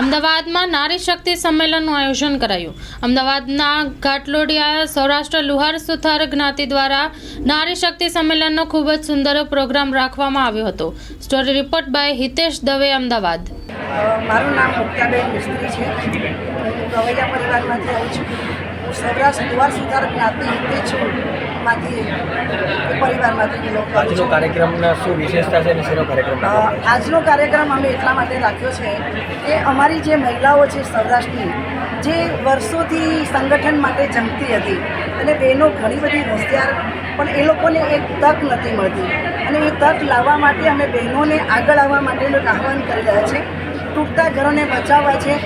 અમદાવાદમાં નારી શક્તિ સંમેલનનું આયોજન કરાયું. અમદાવાદના ઘાટલોડિયા સૌરાષ્ટ્ર લુહાર સુથાર જ્ઞાતિ દ્વારા નારી શક્તિ સંમેલનનો ખૂબ જ સુંદર પ્રોગ્રામ રાખવામાં આવ્યો હતો. Story report by Hitesh Dave, Ahmedabad. મારું નામ મુક્તાબેન મિસ્ત્રી છે. હું ગવૈયા પરિવારમાંથી આવું છું. હું સૌરાષ્ટ્ર લુહાર સુથાર જ્ઞાતિ છું. માંથી એ પરિવારમાંથી બિલોંગ આજનો કાર્યક્રમના શું વિશેષતા છે અને શેનો કાર્યક્રમ આજનો કાર્યક્રમ અમે એટલા માટે રાખ્યો છે કે અમારી જે મહિલાઓ છે સૌરાષ્ટ્રની જે વર્ષોથી સંગઠન માટે જમતી હતી અને બહેનો ઘણી બધી હોશિયાર પણ એ લોકોને એક તક નથી મળતી. અને એ તક લાવવા માટે અમે બહેનોને આગળ આવવા માટેનું આહવાન કરી રહ્યા છે. તૂટતા ઘરોને બચાવવા છે.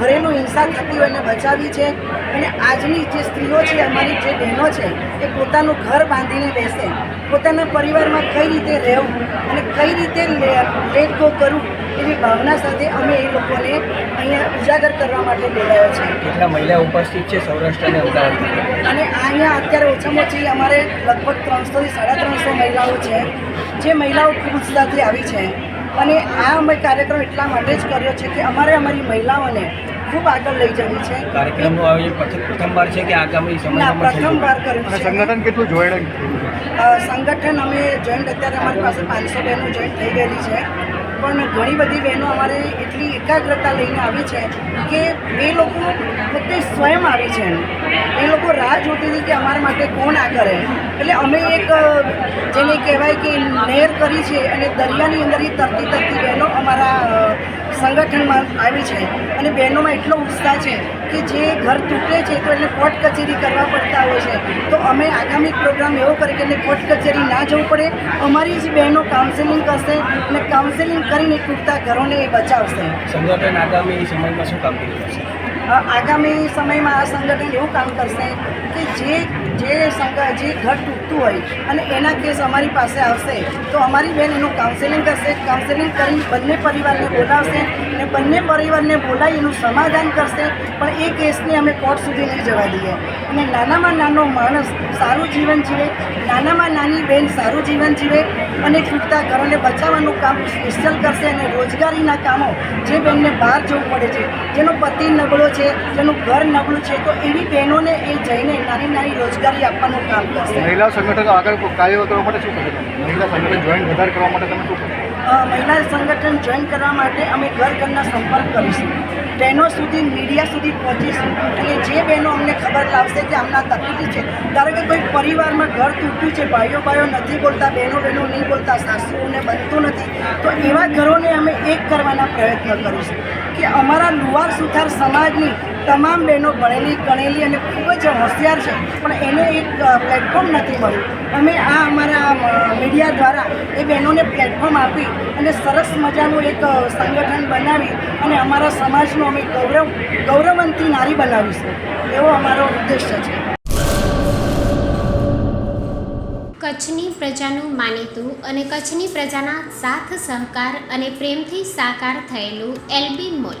ઘરેલું હિંસા થતી હોય એને બચાવી છે. અને આજની જે સ્ત્રીઓ છે અમારી જે બહેનો છે એ પોતાનું ઘર બાંધીને બેસે. પોતાના પરિવારમાં કઈ રીતે રહેવું અને કઈ રીતે લેટ ગો કરવું એવી ભાવના સાથે અમે એ લોકોને અહીંયા ઉજાગર કરવા માટે બોલાયો છે. કેટલા મહિલા ઉપસ્થિત છે સૌરાષ્ટ્ર અને અમદાવાદ અને આ અહીંયા અત્યારે ઓછામાં ઓછી અમારે લગભગ ત્રણસોથી સાડા ત્રણસો મહિલાઓ છે. જે મહિલાઓ ખૂબ ઉત્સાહથી આવી છે. અને આ અમે કાર્યક્રમ એટલા માટે જ કર્યો છે કે અમારે અમારી મહિલાઓને ખૂબ આગળ લઈ જવી છે. કાર્યક્રમનું આયોજન પ્રથમ પ્રથમવાર છે કે આગામી સમયમાં પણ પ્રથમ વાર કર્યું છે. સંગઠન કેટલું જોઈન્ટ સંગઠન અમે જોઈન્ટ અત્યારે અમારી પાસે પાંચસો બહેનો જોઈન્ટ થઈ ગયેલી છે. પણ ઘણી બધી બહેનો અમારે એટલી એકાગ્રતા લઈને આવી છે કે એ લોકો પોતે સ્વયં આવી છે એ લોકો રાહ જોતી હતી કે અમારા માટે કોણ આ કરે એટલે અમે એક કહેવાય કે નહેર કરી છે અને દરિયાની અંદર એ તરતી તરતી બહેનો અમારા સંગઠનમાં આવી છે. અને બહેનોમાં એટલો ઉત્સાહ છે કે જે ઘર તૂટે છે તો એને કોર્ટ કચેરી કરવા પડતા હોય છે. તો અમે આગામી પ્રોગ્રામ એવો કરી કે એને કોર્ટ કચેરી ના જવું પડે. અમારી જ બહેનો કાઉન્સેલિંગ કરશે અને કાઉન્સેલિંગ કરીને તૂટતા ઘરોને એ બચાવશે. સંગઠન આગામી સમયમાં શું કામગીરી કરશે આગામી સમયમાં આ સંગઠન એવું કામ કરશે કે જે જે સંઘ જે ઘર તૂટતું હોય અને એના કેસ અમારી પાસે આવશે, તો અમારી બેન એનું કાઉન્સેલિંગ કરશે કાઉન્સેલિંગ કરી બંને પરિવારને બોલાવશે અને બંને પરિવારને બોલાવી એનું સમાધાન કરશે, પણ એ કેસને અમે કોર્ટ સુધી નહીં જવા દઈએ. અને નાનામાં નાનો માણસ સારું જીવન જીવે, નાનામાં નાની બેન સારું જીવન જીવે અને તૂટતા ઘરોને બચાવવાનું કામ સ્પેશિયલ કરશે અને રોજગારીના કામો જે બેનને બહાર જવું પડે છે, જેનો પતિ નબળો છે, જેનું ઘર નબળું છે, તો એવી બહેનોને એ જઈને નાની નાની રોજગારી આપવાનું કામ કરશે. મહિલા સંગઠન આગળ કાર્ય કરવા માટે શું કરશે? મહિલા સંગઠન જોઈન્ટ વધારે કરવા માટે તમે શું કરશો? મહિલા સંગઠન જોઈન કરવા માટે અમે ઘર ઘરના સંપર્ક કરીશું. બહેનો સુધી મીડિયા સુધી પહોંચીશું. અને જે બહેનો અમને ખબર લાવશે કે આમના તકલીફ છે ધારો કે કોઈ પરિવારમાં ઘર તૂટ્યું છે ભાઈઓ ભાઈઓ નથી બોલતા બહેનો બહેનો નહીં બોલતા સાસુઓને બનતું નથી તો એવા ઘરોને અમે એક કરવાના પ્રયત્ન કરીશું કે અમારા લુવાર સુથાર સમાજની તમામ બહેનો ભણેલી, ગણેલી અને ખૂબ જ હોશિયાર છે, પણ એને એક પ્લેટફોર્મ નથી મળ્યું. અમે આ અમારા મીડિયા દ્વારા એ બહેનોને પ્લેટફોર્મ આપી અને સરસ મજાનું એક સંગઠન બનાવી અને અમારા સમાજનું અમે ગૌરવ, ગૌરવવંતી નારી બનાવીશું. એવો અમારો ઉદ્દેશ્ય છે. કચ્છની પ્રજાનું માનીતું અને કચ્છની પ્રજાના સાથ સહકાર અને પ્રેમથી સાકાર થયેલું એલબી મોલ.